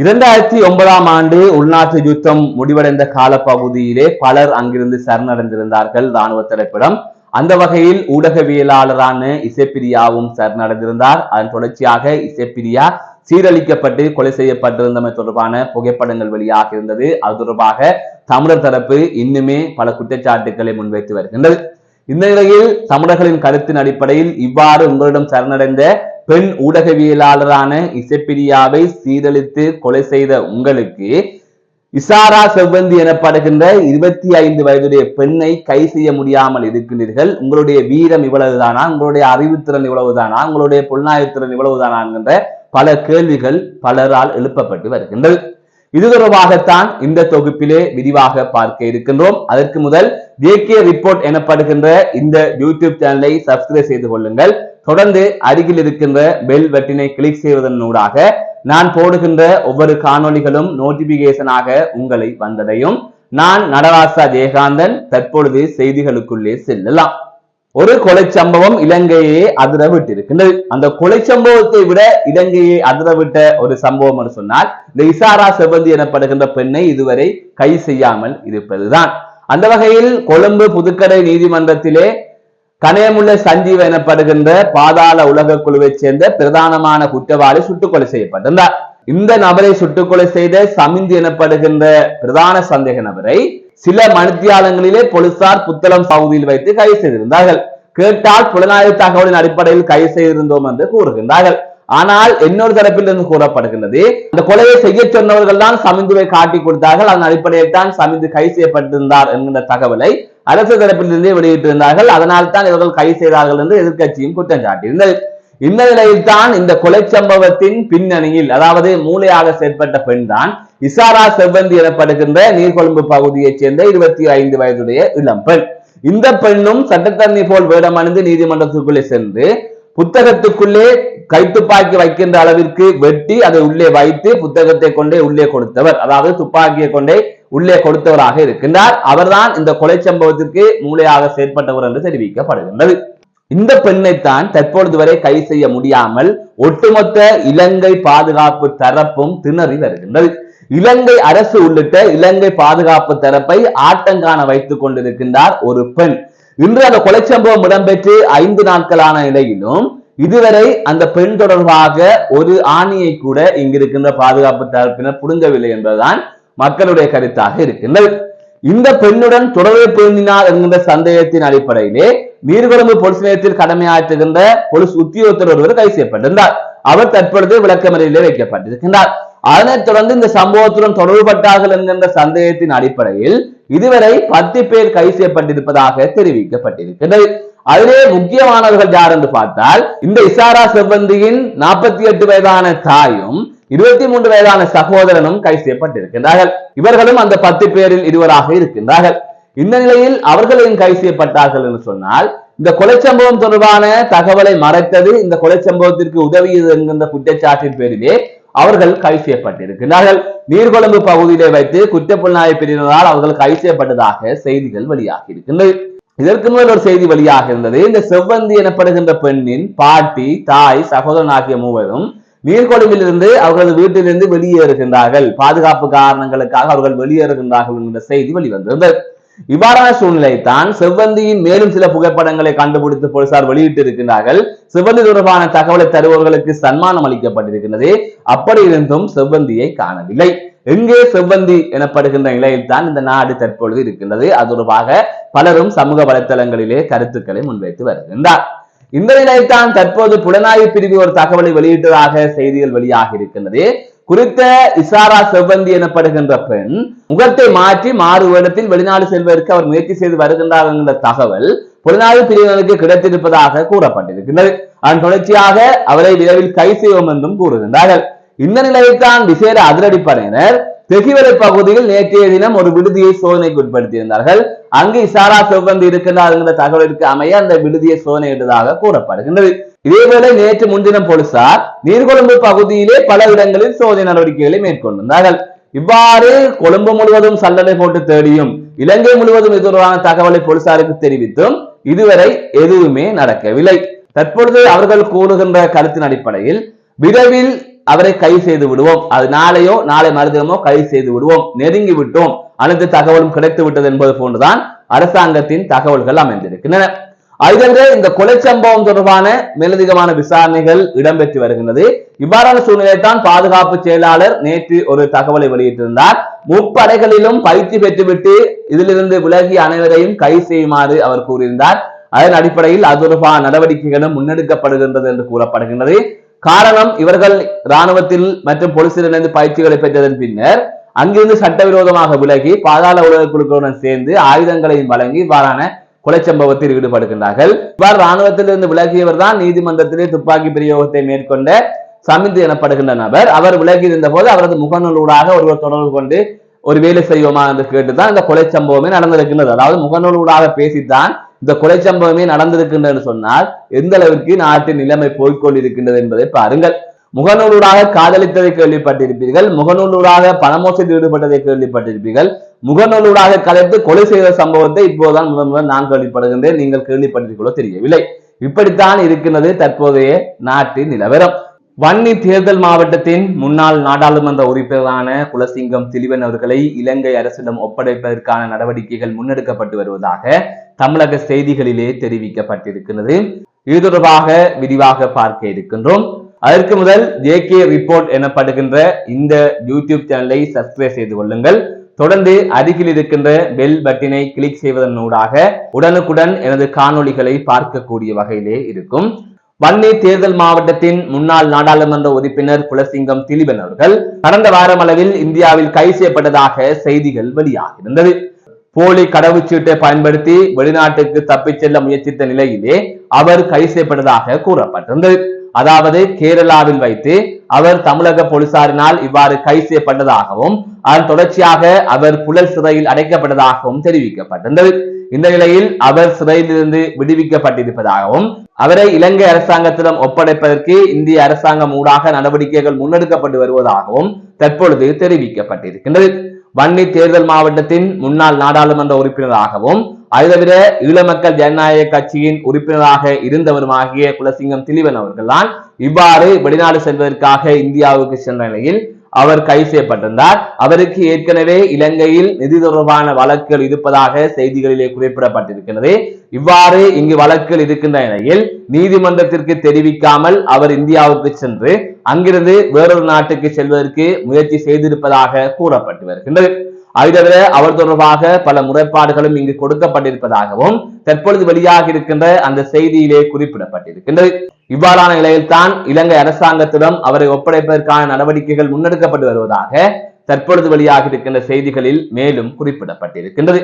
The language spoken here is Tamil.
இரண்டாயிரத்தி ஒன்பதாம் ஆண்டு உள்நாட்டு யுத்தம் முடிவடைந்த காலப்பகுதியிலே பலர் அங்கிருந்து சரணடைந்திருந்தார்கள் ராணுவ தரப்பிடம். அந்த வகையில் ஊடகவியலாளரான இசைப்பிரியாவும் சரணடைந்திருந்தார். அதன் தொடர்ச்சியாக இசைப்பிரியா சீரழிக்கப்பட்டு கொலை செய்யப்பட்டிருந்தமை தொடர்பான புகைப்படங்கள் வெளியாக இருந்தது. அது தொடர்பாக தமிழர் தரப்பு இன்னுமே பல குற்றச்சாட்டுக்களை முன்வைத்து வருகின்றது. இந்த நிலையில் தமிழர்களின் கருத்தின் அடிப்படையில் இவ்வாறு உங்களிடம் சரணடைந்த பெண் ஊடகவியலாளரான இசைப்பிரியாவை சீரழித்து கொலை செய்த உங்களுக்கு இசாரா செவ்வந்தி எனப்படுகின்ற இருபத்தி ஐந்து வயதுடைய பெண்ணை கை செய்ய முடியாமல் இருக்கின்றீர்கள். உங்களுடைய வீரம் இவ்வளவுதானா? உங்களுடைய அறிவுத்திறன் இவ்வளவுதானா? உங்களுடைய புலனாய்வுத்திறன் இவ்வளவுதானா? என்கின்ற பல கேள்விகள் பலரால் எழுப்பப்பட்டு வருகின்றது இது தொடர்பாகத்தான் இந்த தொகுப்பிலே விரிவாக பார்க்க இருக்கின்றோம். அதற்கு முதல் தேக்கிய ரிப்போர்ட் எனப்படுகின்ற இந்த யூடியூப் சேனலை சப்ஸ்கிரைப் செய்து கொள்ளுங்கள். தொடர்ந்து அருகில் இருக்கின்ற பெல் வெட்டினை கிளிக் செய்வதன் ஊடாக நான் போடுகின்ற ஒவ்வொரு காணொளிகளும் நோட்டிபிகேஷனாக உங்களை வந்ததையும் நான் நடராசா ஜெயகாந்தன் தற்பொழுது செய்திகளுக்குள்ளே செல்லலாம். ஒரு கொலை சம்பவம் இலங்கையை அதிர விட்டிருக்கின்றது அந்த கொலை சம்பவத்தை விட இலங்கையை அதிர விட்ட ஒரு சம்பவம் என்று சொன்னால் இந்த இசாரா செவ்வந்தி எனப்படுகின்ற பெண்ணை இதுவரை கை செய்யாமல் இருப்பதுதான். அந்த வகையில் கொழும்பு புதுக்கடை நீதிமன்றத்திலே கனயமுள்ள சஞ்சீவ எனப்படுகின்ற பாதாள உலக குழுவைச் சேர்ந்த பிரதானமான குற்றவாளி சுட்டுக்கொலை செய்யப்பட்டிருந்தார். இந்த நபரை சுட்டுக்கொலை செய்த சமிந்தி எனப்படுகின்ற பிரதான சந்தேக நபரை சில மணித்தியாலங்களிலே போலீசார் புத்தளம் பகுதியில் வைத்து கைது செய்திருந்தார்கள். கேட்டால் புலனாய்வு தகவலின் அடிப்படையில் கைது செய்திருந்தோம் என்று கூறுகின்றார்கள். ஆனால் இன்னொரு தரப்பிலிருந்து கூறப்படுகின்றது அந்த கொலையை செய்ய சொன்னவர்கள் தான் சமிந்துவை காட்டி கொடுத்தார்கள். அதன் அடிப்படையில் தான் சமிந்து கைது செய்யப்பட்டிருந்தார் என்கின்ற தகவலை அரசு தரப்பிலிருந்தே வெளியிட்டிருந்தார்கள். அதனால் தான் இவர்கள் கைது செய்தார்கள் என்று எதிர்க்கட்சியும் குற்றம் சாட்டியிருந்தது. இந்த நிலையில்தான் இந்த கொலை சம்பவத்தின் பின்னணியில் அதாவது மூளையாக செயற்பட்ட பெண் தான் இசாரா செவ்வந்தி எனப்படுகின்ற நீர்கொழும்பு பகுதியைச் சேர்ந்த இருபத்தி ஐந்து வயதுடைய இளம் பெண். இந்த பெண்ணும் சட்டத்தண்ணி போல் வேடமணிந்து நீதிமன்றத்துக்குள்ளே சென்று புத்தகத்துக்குள்ளே கைத்துப்பாக்கி வைக்கின்ற அளவிற்கு வெட்டி அதை உள்ளே வைத்து புத்தகத்தை கொண்டே உள்ளே கொடுத்தவர். அதாவது துப்பாக்கியை கொண்டே உள்ளே கொடுத்தவராக இருக்கின்றார். அவர்தான் இந்த கொலை சம்பவத்திற்கு மூளையாக செயற்பட்டவர் என்று தெரிவிக்கப்படுகின்றது. இந்த பெண்ணைத்தான் தற்பொழுது வரை கை செய்ய முடியாமல் ஒட்டுமொத்த இலங்கை பாதுகாப்பு தரப்பும் திணறி வருகின்றது. இலங்கை அரசு உள்ளிட்ட இலங்கை பாதுகாப்பு தரப்பை ஆட்டங்கான வைத்துக் கொண்டிருக்கின்றார் ஒரு பெண். இன்று அந்த கொலை சம்பவம் இடம்பெற்று ஐந்து நாட்களான நிலையிலும் இதுவரை அந்த பெண் தொடர்பாக ஒரு ஆணியை கூட இங்கிருக்கின்ற பாதுகாப்பு தரப்பினர் புடுங்கவில்லை என்பதுதான் மக்களுடைய கருத்தாக இருக்கின்றது. இந்த பெண்ணுடன் தொடர்பு பொருந்தினார் என்கின்ற சந்தேகத்தின் அடிப்படையிலே நீர்கொழும்பு பொலிஸ் நிலையத்தில் கடமையாற்றுகின்ற பொலிஸ் உத்தியோகத்தர் ஒருவர் கைது செய்யப்பட்டிருந்தார். அவர் தற்பொழுது விளக்கமறையிலே வைக்கப்பட்டிருக்கின்றார். அதனைத் தொடர்ந்து இந்த சம்பவத்துடன் தொடர்புபட்டார்கள் என்கின்ற சந்தேகத்தின் அடிப்படையில் இதுவரை பத்து பேர் கைது செய்யப்பட்டிருப்பதாக தெரிவிக்கப்பட்டிருக்கிறது அதிலே முக்கியமானவர்கள் யார் என்று பார்த்தால் இந்த இசாரா செவ்வந்தியின் நாற்பத்தி எட்டு வயதான தாயும் இருபத்தி மூன்று வயதான சகோதரனும் கைது செய்யப்பட்டிருக்கின்றார்கள். இவர்களும் அந்த பத்து பேரில் இருவராக இருக்கின்றார்கள். இந்த நிலையில் அவர்களையும் கைது செய்யப்பட்டார்கள் என்று சொன்னால் இந்த கொலை சம்பவம் தொடர்பான தகவலை மறைத்தது இந்த கொலை சம்பவத்திற்கு உதவியது என்கின்ற குற்றச்சாட்டின் பேரிலே அவர்கள் கைது செய்யப்பட்டிருக்கிறார்கள் நீர்கொழும்பு பகுதியிலே வைத்து குற்றப்புலனாய்வு பிரிவினரால் அவர்கள் கைது செய்யப்பட்டதாக செய்திகள் வெளியாகி இருக்கின்றது. இதற்கு முதல் ஒரு செய்தி வெளியாக இருந்தது இந்த செவ்வந்தி எனப்படுகின்ற பெண்ணின் பாட்டி தாய் சகோதரன் ஆகிய மூவரும் நீர்கொழும்பிலிருந்து அவர்களது வீட்டிலிருந்து வெளியேறுகின்றார்கள். பாதுகாப்பு காரணங்களுக்காக அவர்கள் வெளியேறுகின்றார்கள் என்ற செய்தி வெளிவந்திருந்தது. இவ்வாறான சூழ்நிலை தான் செவ்வந்தியின் மேலும் சில புகைப்படங்களை கண்டுபிடித்து போலீசார் வெளியிட்டு இருக்கின்றார்கள் செவ்வந்தி தொடர்பான தகவலை தருபவர்களுக்கு சன்மானம் அளிக்கப்பட்டிருக்கிறது அப்படி இருந்தும் செவ்வந்தியை காணவில்லை. எங்கே செவ்வந்தி எனப்படுகின்ற நிலையில் தான் இந்த நாடு தற்பொழுது இருக்கின்றது. அது தொடர்பாக பலரும் சமூக வலைத்தளங்களிலே கருத்துக்களை முன்வைத்து வருகின்றார். இந்த நிலையில்தான் தற்போது புலனாய்வு பிரிவு ஒரு தகவலை வெளியிட்டதாக செய்திகள் வெளியாக இருக்கின்றது. குறித்த இசாரா செவ்வந்தி எனப்படுகின்ற பெண் முகத்தை மாற்றி மாறு வருடத்தில் வெளிநாடு செல்வதற்கு அவர் முயற்சி செய்து வருகின்றார் என்கின்ற தகவல் புலனாய்வு பிரிவினருக்கு கிடைத்திருப்பதாக கூறப்பட்டிருக்கின்றது. அதன் தொடர்ச்சியாக அவரை விரைவில் கை செய்வோம் என்றும் கூறுகின்றார்கள். இந்த நிலையில்தான் விசேட அதிரடிப்படையினர் தெகிவலை பகுதியில் நேற்றைய தினம் ஒரு விடுதியை சோதனைக்கு உட்படுத்தியிருந்தார்கள். அங்கு இசாரா செவ்வந்தி இருக்கின்றார் என்ற தகவலுக்கு அமைய அந்த விடுதியை சோதனையிட்டதாக கூறப்படுகின்றது. இதேவேளை நேற்று முன்தினம் போலீசார் நீர்கொழும்பு பகுதியிலே பல இடங்களில் சோதனை நடவடிக்கைகளை மேற்கொண்டிருந்தார்கள். இவ்வாறு கொழும்பு முழுவதும் சல்லடை போட்டு தேடியும் இலங்கை முழுவதும் இது தொடர்பான தகவலை போலீசாருக்கு தெரிவித்தும் இதுவரை எதுவுமே நடக்கவில்லை. தற்பொழுது அவர்கள் கூறுகின்ற கருத்தின் அடிப்படையில் விரைவில் அவரை கை செய்து விடுவோம். அது நாளையோ நாளை மறுதினமோ கைது செய்து விடுவோம். நெருங்கி விட்டோம். அனைத்து தகவலும் கிடைத்து விட்டது என்பது போன்றுதான் அரசாங்கத்தின் தகவல்கள் அமைந்திருக்கின்றன. அதுதவிர இந்த கொலை சம்பவம் தொடர்பான மேலதிகமான விசாரணைகள் இடம்பெற்று வருகின்றது. இவ்வாறான சூழ்நிலை தான் பாதுகாப்பு செயலாளர் நேற்று ஒரு தகவலை வெளியிட்டிருந்தார். முப்படைகளிலும் பயிற்சி பெற்றுவிட்டு இதிலிருந்து விலகி அனைவரையும் கை செய்யுமாறு அவர் கூறியிருந்தார். அதன் அடிப்படையில் அது தொடர்பான நடவடிக்கைகளும் முன்னெடுக்கப்படுகின்றது என்று கூறப்படுகின்றது. காரணம் இவர்கள் இராணுவத்தில் மற்றும் போலீசில் இணைந்து பயிற்சிகளை பெற்றதன் பின்னர் அங்கிருந்து சட்டவிரோதமாக விலகி பாதாள உலக குழுக்களுடன் சேர்ந்து ஆயுதங்களையும் வழங்கி இவ்வாறான கொலை சம்பவத்தில் ஈடுபடுகின்றார்கள். இவ்வாறு இராணுவத்திலிருந்து விலகியவர் தான் நீதிமன்றத்திலே துப்பாக்கி பிரயோகத்தை மேற்கொண்ட சமிந்து எனப்படுகின்ற நபர். அவர் விலகி இருந்த போது அவரது முகநூலூடாக ஒருவர் தொடர்பு கொண்டு ஒரு வேலை செய்வோமா என்று கேட்டுதான் இந்த கொலை சம்பவமே நடந்திருக்கின்றது. அதாவது முகநூலூடாக பேசித்தான் இந்த கொலை சம்பவமே நடந்திருக்கின்றது சொன்னால் எந்த அளவிற்கு நாட்டின் நிலைமை போய்கொண்டிருக்கின்றது என்பதை பாருங்கள். முகநூலூராக காதலித்ததை கேள்விப்பட்டிருப்பீர்கள். முகநூலூராக பணமோசத்தில் ஈடுபட்டதை கேள்விப்பட்டிருப்பீர்கள். முகநூலூராக கலைத்து கொலை செய்த சம்பவத்தை இப்போதுதான் முதன் முதல் நான் கேள்விப்படுகின்றேன். நீங்கள் கேள்விப்பட்டிருக்கிறோ தெரியவில்லை. இப்படித்தான் இருக்கின்றது தற்போதைய நாட்டின் நிலவரம். வன்னி தேர்தல் மாவட்டத்தின் முன்னாள் நாடாளுமன்ற உறுப்பினரான குலசிங்கம் திலிவன் அவர்களை இலங்கை அரசிடம் ஒப்படைப்பதற்கான நடவடிக்கைகள் முன்னெடுக்கப்பட்டு வருவதாக தமிழக செய்திகளிலே தெரிவிக்கப்பட்டிருக்கிறது. இது தொடர்பாக விரிவாக பார்க்க இருக்கின்றோம். அதற்கு முதல் ஜே கே ரிப்போர்ட் எனப்படுகின்ற இந்த யூடியூப் சேனலை சப்ஸ்கிரைப் செய்து கொள்ளுங்கள். தொடர்ந்து அருகில் இருக்கின்ற பெல் பட்டினை கிளிக் செய்வதன் ஊடாக உடனுக்குடன் எனது காணொளிகளை பார்க்கக்கூடிய வகையிலே இருக்கும். வன்னி தேர்தல் மாவட்டத்தின் முன்னாள் நாடாளுமன்ற உறுப்பினர் குலசிங்கம் திலீபன் அவர்கள் கடந்த வாரம் அளவில் இந்தியாவில் கைது செய்யப்பட்டதாக செய்திகள் வெளியாகியிருந்தது. போலி கடவுச்சீட்டை பயன்படுத்தி வெளிநாட்டுக்கு தப்பிச் செல்ல முயற்சித்த நிலையிலே அவர் கைது செய்யப்பட்டதாக கூறப்பட்டிருந்தது அதாவது கேரளாவில் வைத்து அவர் தமிழக போலீசாரினால் இவ்வாறு கைது செய்யப்பட்டதாகவும் அதன் தொடர்ச்சியாக அவர் புழல் சிறையில் அடைக்கப்பட்டதாகவும் தெரிவிக்கப்பட்டிருந்தது இந்த நிலையில் அவர் சிறையிலிருந்து விடுவிக்கப்பட்டிருப்பதாகவும் அவரை இலங்கை அரசாங்கத்திடம் ஒப்படைப்பதற்கு இந்திய அரசாங்கம் ஊடாக நடவடிக்கைகள் முன்னெடுக்கப்பட்டு வருவதாகவும் தற்பொழுது தெரிவிக்கப்பட்டிருக்கின்றது. வன்னி தேர்தல் மாவட்டத்தின் முன்னாள் நாடாளுமன்ற உறுப்பினராகவும் அது தவிர ஈழமக்கள் ஜனநாயக கட்சியின் உறுப்பினராக இருந்தவருமாகிய குலசிங்கம் திலீவன் அவர்கள்தான் இவ்வாறு வெளிநாடு செல்வதற்காக இந்தியாவுக்கு சென்ற நிலையில் அவர் கைது செய்யப்பட்டிருந்தார். அவருக்கு ஏற்கனவே இலங்கையில் நிதி தொடர்பான வழக்குகள் இருப்பதாக செய்திகளிலே குறிப்பிடப்பட்டிருக்கிறது. இவ்வாறு இங்கு வழக்குகள் இருக்கின்ற நிலையில் நீதிமன்றத்திற்கு தெரிவிக்காமல் அவர் இந்தியாவுக்கு சென்று அங்கிருந்து வேறொரு நாட்டுக்கு செல்வதற்கு முயற்சி செய்திருப்பதாக கூறப்பட்டு வருகின்றது. அதை தவிர அவர் தொடர்பாக பல முறைப்பாடுகளும் இங்கு கொடுக்கப்பட்டிருப்பதாகவும் தற்பொழுது வெளியாக இருக்கின்ற அந்த செய்தியிலே குறிப்பிடப்பட்டிருக்கின்றது. இவ்வாறான நிலையில்தான் இலங்கை அரசாங்கத்திடம் அவரை ஒப்படைப்பதற்கான நடவடிக்கைகள் முன்னெடுக்கப்பட்டு வருவதாக தற்பொழுது வெளியாக இருக்கின்ற செய்திகளில் மேலும் குறிப்பிடப்பட்டிருக்கின்றது.